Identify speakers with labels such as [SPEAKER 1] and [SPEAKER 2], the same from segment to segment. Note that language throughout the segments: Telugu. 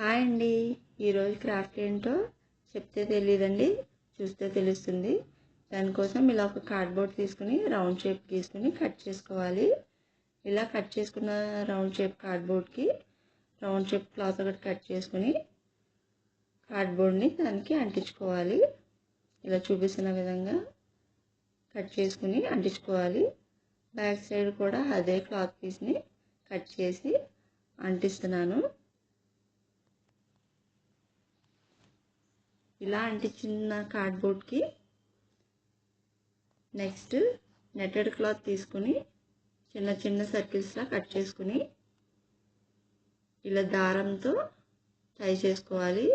[SPEAKER 1] హాయ్ అండి. ఈరోజు క్రాఫ్ట్ ఏంటో చెప్తే తెలియదండి చూస్తే తెలుస్తుంది. దానికోసం ఇలా ఒక కార్డ్బోర్డ్ తీసుకుని రౌండ్ షేప్ తీసుకుని కట్ చేసుకోవాలి. ఇలా కట్ చేసుకున్న రౌండ్ షేప్ కార్డ్బోర్డ్కి రౌండ్ షేప్ క్లాత్ ఒకటి కట్ చేసుకుని కార్డ్బోర్డ్ని దానికి అంటించుకోవాలి. ఇలా చూపిస్తున్న విధంగా కట్ చేసుకుని అంటించుకోవాలి. బ్యాక్ సైడ్ కూడా అదే క్లాత్ పీస్ని కట్ చేసి అంటిస్తున్నాను. ఇలా అంటించిన కార్డ్బోర్డ్కి నెక్స్ట్ నెట్టెడ్ క్లాత్ తీసుకుని చిన్న చిన్న సర్కిల్స్లా కట్ చేసుకుని ఇలా దారంతో టై చేసుకోవాలి.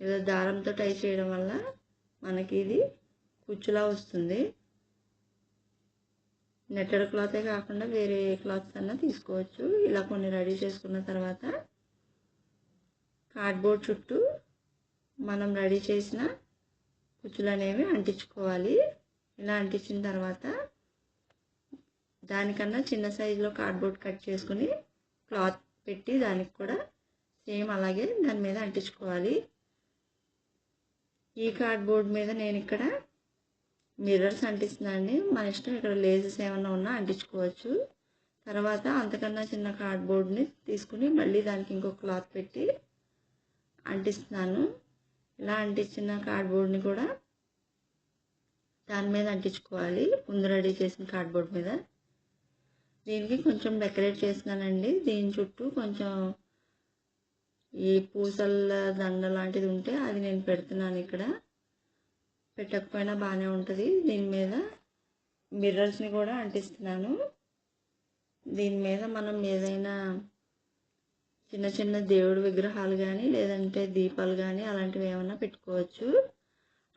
[SPEAKER 1] ఇలా దారంతో టై చేయడం వల్ల మనకి ఇది కుచ్చులా వస్తుంది. నెట్టెడ్ క్లాతే కాకుండా వేరే క్లాత్స్ అన్నా తీసుకోవచ్చు. ఇలా కొన్ని రెడీ చేసుకున్న తర్వాత కార్డ్బోర్డ్ చుట్టూ మనం రెడీ చేసిన కుచ్చులు అనేవి అంటించుకోవాలి. ఇలా అంటించిన తర్వాత దానికన్నా చిన్న సైజులో కార్డ్బోర్డ్ కట్ చేసుకుని క్లాత్ పెట్టి దానికి కూడా సేమ్ అలాగే దాని మీద అంటించుకోవాలి. ఈ కార్డ్బోర్డ్ మీద నేను ఇక్కడ మిర్రర్స్ అంటిస్తున్నానండి. మన ఇష్టం ఇక్కడ లేజెస్ ఏమైనా ఉన్నా అంటించుకోవచ్చు. తర్వాత అంతకన్నా చిన్న కార్డ్బోర్డ్ని తీసుకుని మళ్ళీ దానికి ఇంకో క్లాత్ పెట్టి అంటిస్తున్నాను. ఇలా అంటించిన కార్డ్బోర్డ్ని కూడా దాని మీద అంటించుకోవాలి. ముందు రెడీ చేసిన కార్డ్బోర్డ్ మీద. దీనికి కొంచెం డెకరేట్ చేసినానండి దీని చుట్టూ కొంచెం ఈ పూసల దండ లాంటిది ఉంటే అది నేను పెడుతున్నాను ఇక్కడ. పెట్టకపోయినా బాగానే ఉంటుంది. దీని మీద మిర్రర్స్ని కూడా అంటిస్తున్నాను. దీని మీద మనం ఏదైనా చిన్న చిన్న దేవుడి విగ్రహాలు కానీ లేదంటే దీపాలు కానీ అలాంటివి ఏమైనా పెట్టుకోవచ్చు.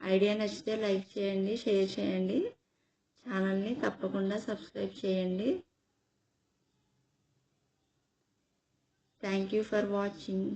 [SPEAKER 1] ఐడియా నచ్చితే లైక్ చేయండి షేర్ చేయండి. ఛానల్ని తప్పకుండా సబ్స్క్రైబ్ చేయండి. Thank you for watching.